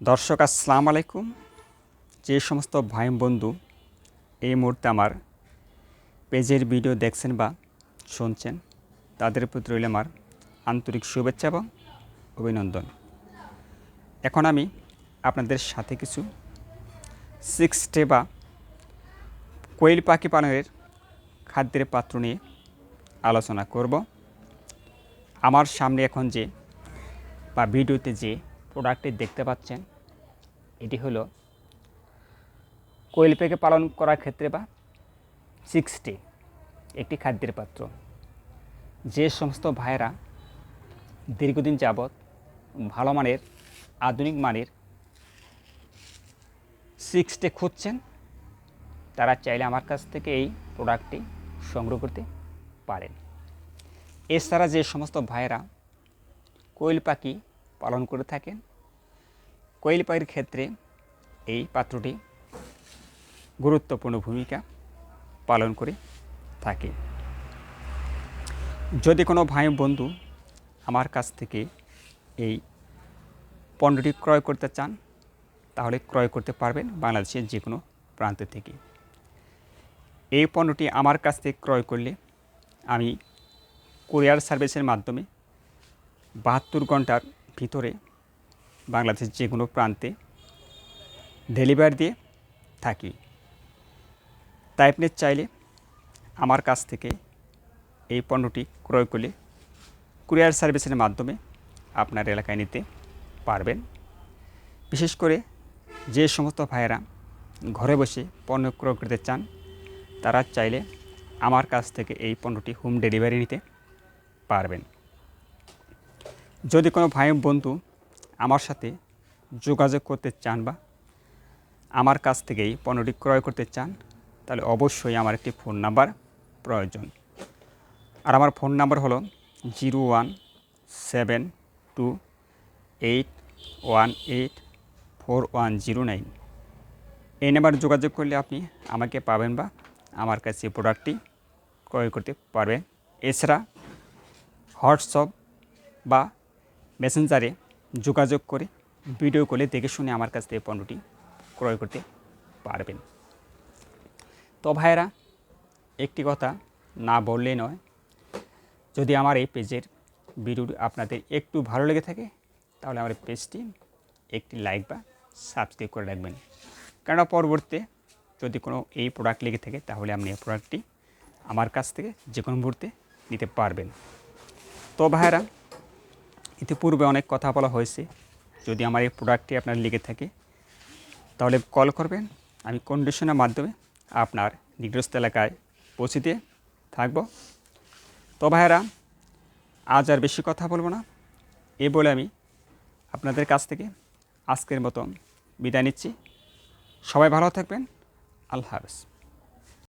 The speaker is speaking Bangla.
দর্শক, আসসালাম আলাইকুম। যে সমস্ত ভাই বন্ধু এই মুহূর্তে আমার পেজের ভিডিও দেখছেন বা শুনছেন, তাদের প্রতি রইল আমার আন্তরিক শুভেচ্ছা এবং অভিনন্দন। এখন আমি আপনাদের সাথে কিছু সিক্স স্টে বা কোয়েল পাখি পালনের খাদ্যের পাত্র নিয়ে আলোচনা করব। আমার সামনে এখন যে বা ভিডিওতে যে প্রোডাক্টটি দেখতে পাচ্ছেন, এটি হলো কোয়েল পেকে পালন করার ক্ষেত্রে বা সিক্সটি, একটি খাদ্যের পাত্র। যে সমস্ত ভাইয়েরা দীর্ঘদিন যাবৎ ভালো মানের, আধুনিক মানের সিক্সটে খুঁজছেন, তারা চাইলে আমার কাছ থেকে এই প্রোডাক্টটি সংগ্রহ করতে পারেন। এছাড়া যে সমস্ত ভাইয়েরা কোয়েল পাখি পালন করে থাকেন। কোয়েল পাখির ক্ষেত্রে এই পাত্রটি গুরুত্বপূর্ণ ভূমিকা পালন করে থাকে। যদি কোনো ভাই বন্ধু আমার কাছ থেকে এই পণ্যটি ক্রয় করতে চান, তাহলে ক্রয় করতে পারবেন বাংলাদেশের যে কোনো প্রান্ত থেকে। এই পণ্যটি আমার কাছ থেকে ক্রয় করলে আমি কুরিয়ার সার্ভিসের মাধ্যমে বাহাত্তর ঘণ্টার ভিতরে, বাংলাদেশের যে কোনো প্রান্তে ডেলিভারি দিয়ে থাকি। তাই আপনি চাইলে আমার কাছ থেকে এই পণ্যটি ক্রয় করলে কুরিয়ার সার্ভিসের মাধ্যমে আপনার এলাকায় নিতে পারবেন। বিশেষ করে যে সমস্ত ভাইয়েরা ঘরে বসে পণ্য ক্রয় করতে চান, তারা চাইলে আমার কাছ থেকে এই পণ্যটি হোম ডেলিভারি নিতে পারবেন। যদি কোনো ভাই বন্ধু আমার সাথে যোগাযোগ করতে চান বা আমার কাছ থেকেই পণ্যটি ক্রয় করতে চান, তাহলে অবশ্যই আমার একটি ফোন নাম্বার প্রয়োজন। আর আমার ফোন নাম্বার হলো zero one seven two eight one eight four one zero nine. এই নাম্বার যোগাযোগ করলে আপনি আমাকে পাবেন বা আমার কাছে প্রোডাক্টটি ক্রয় করতে পারবেন। এছাড়া হোয়াটসঅ্যাপ বা মেসেঞ্জারে যোগাযোগ করে ভিডিও কলে দেখে শুনে আমার কাছ থেকে পণ্যটি ক্রয় করতে পারবেন। তো ভাইয়েরা, একটি কথা না বললেই নয়, যদি আমার এই পেজের ভিডিওটি আপনাদের একটু ভালো লেগে থাকে, তাহলে আমার পেজটি একটি লাইক বা সাবস্ক্রাইব করে রাখবেন। কেননা পরবর্তীতে যদি কোনো এই প্রোডাক্ট লেগে থাকে, তাহলে আপনি এই প্রোডাক্টটি আমার কাছ থেকে যে কোনো মুহূর্তে নিতে পারবেন। তো ভাইয়েরা ইতিপূর্বে অনেক কথা বলা হয়েছে। যদি আমার এই প্রোডাক্টটি আপনার লেগে থাকে, তাহলে কল করবেন। আমি কন্ডিশনের মাধ্যমে আপনার নিকটস্থ এলাকায় পৌঁছে দিয়ে থাকব। তো ভাইয়েরা, আজ আর বেশি কথা বলব না। এ বলে আমি আপনাদের কাছ থেকে আজকের মতন বিদায় নিচ্ছি। সবাই ভালো থাকবেন। আল্লাহ হাফেজ।